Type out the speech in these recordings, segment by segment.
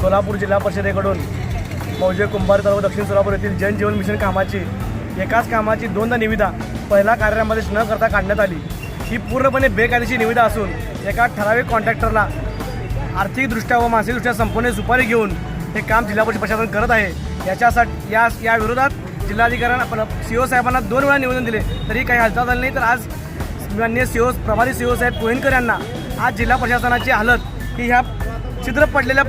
सोलापूर जिल्हा परिषदेकडून मौजे कुंभार तालुका दक्षिण सोलापूर येथील जनजीवन मिशन कामाची एकाच कामाची दोनदा निविदा पहिल्या कार्यालयामध्ये न करता काढण्यात आली. ही पूर्णपणे बेकायदेशीर निविदा असून एका ठराविक कॉन्ट्रॅक्टरला आर्थिकदृष्ट्या व मानसिकदृष्ट्या संपूर्ण सुपारी घेऊन हे काम जिल्हा परिषद प्रशासन करत आहे. याच्यासाठी या या विरोधात जिल्हाधिकाऱ्यांना आपण सी ओ साहेबांना दोन वेळा निवेदन दिले तरी काही हालचाल झाली नाही. तर आज मान्य सी ओ प्रभारी सी ओ साहेब कोहिनकर यांना आज जिल्हा प्रशासनाची हालत ही ह्या छिद्र पडलेल्या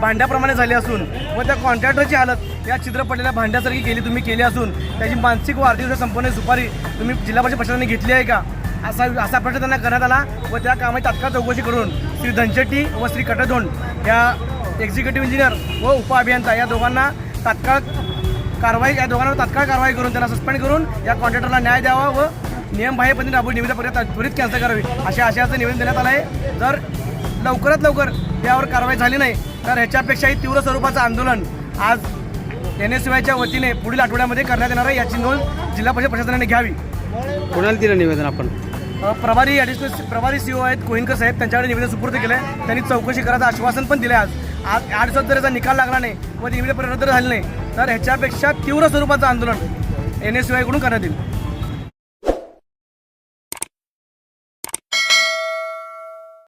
भांड्याप्रमाणे झाले असून व त्या कॉन्ट्रॅक्टरची हालत या छिद्र पडलेल्या भांड्यासारखी केली तुम्ही केली असून त्याची मानसिक व आर्थिक संपूर्ण सुपारी तुम्ही जिल्हा परिषद प्रशासनाने घेतली आहे का? असा असा प्रश्न त्यांना करण्यात आला व त्या कामाची तात्काळ चौकशी करून श्री धनशेट्टी व श्री कटधोंड या एक्झिक्युटिव्ह इंजिनियर व उपअभियंता या दोघांना तात्काळ कारवाई या दोघांवर तात्काळ कारवाई करून त्यांना सस्पेंड करून या कॉन्ट्रॅक्टरला न्याय द्यावा व नियमबाह्य पद्धतीने राबवून निविदा प्रक्रिया त्वरित कॅन्सल करावी अशा आशयाचं निवेदन देण्यात आलं आहे जर लवकरात लवकर यावर कारवाई झाली नाही. तर ह्याच्यापेक्षाही तीव्र स्वरूपाचं आंदोलन आज एन एस वायच्या वतीने पुढील आठवड्यामध्ये करण्यात येणार आहे. याची नोंद जिल्हा परिषद प्रशासनाने घ्यावी. कोणाला दिलं निवेदन आपण? प्रभारी ॲडिशनल प्रभारी सी ओ आहेत कोहिनकर साहेब. त्यांच्याकडे निवेदन सुपूर्द केलं आहे त्यांनी चौकशी करायचं आश्वासन पण दिलं आहे आज. आज आठ दिवसात जर याचा निकाल लागला नाही व ती निविदा रद्द झाली नाही तर ह्याच्यापेक्षा तीव्र स्वरूपाचं आंदोलन एन एसकडून करण्यात येईल.